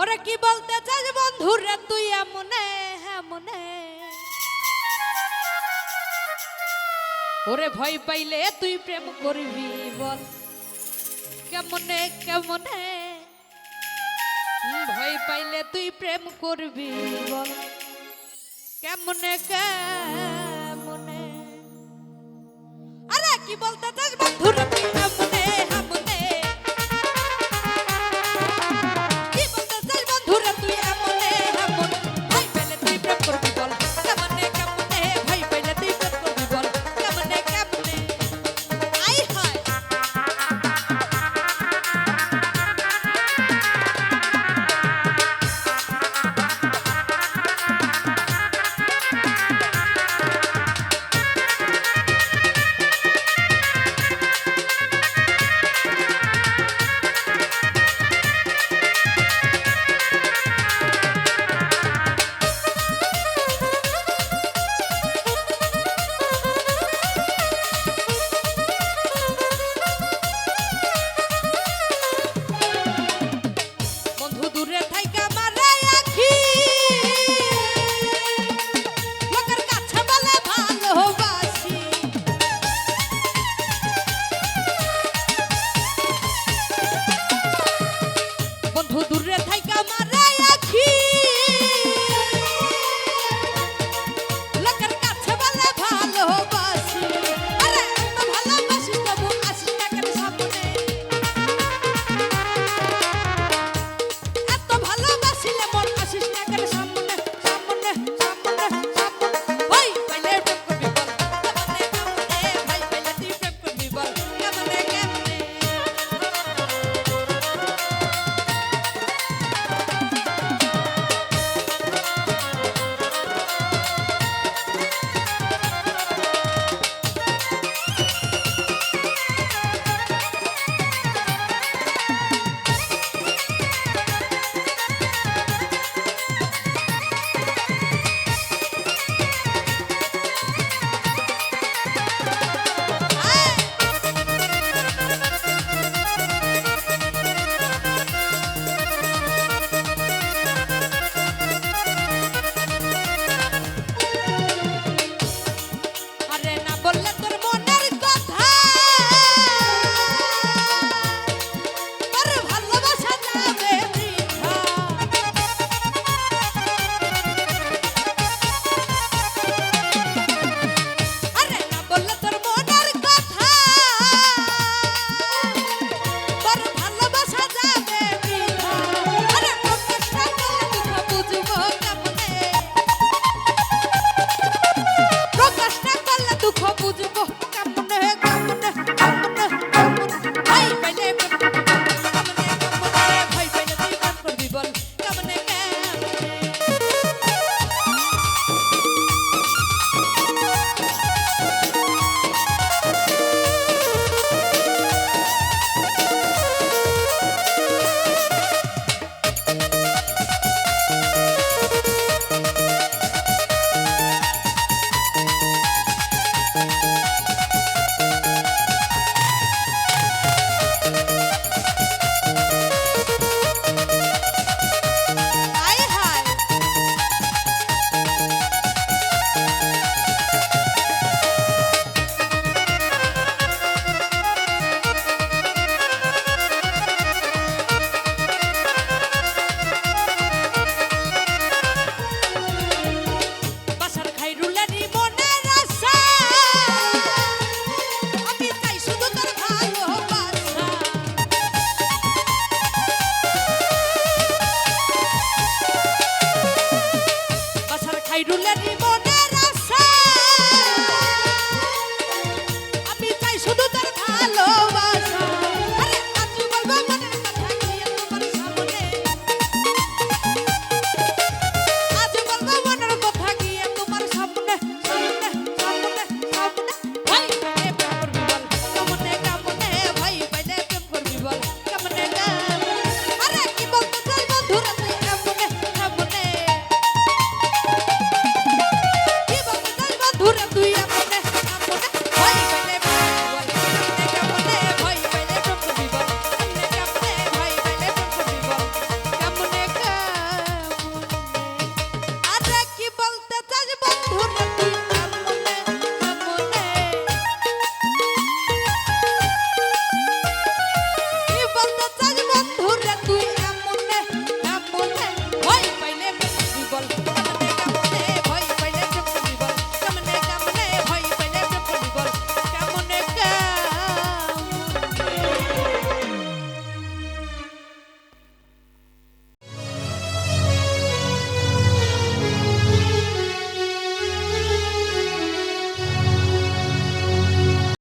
ওরা কি বলতে চাস বন্ধুরে তুই এমনে এমনে ওরে ভয় পাইলে তুই প্রেম করবি বল। কেমনে কেমনে? ভয় পাইলে তুই প্রেম করবি বল। কেমনে কেমনে? আরে কি বলতে চাস বন্ধুরে তুই বন্ধু দূরে you let me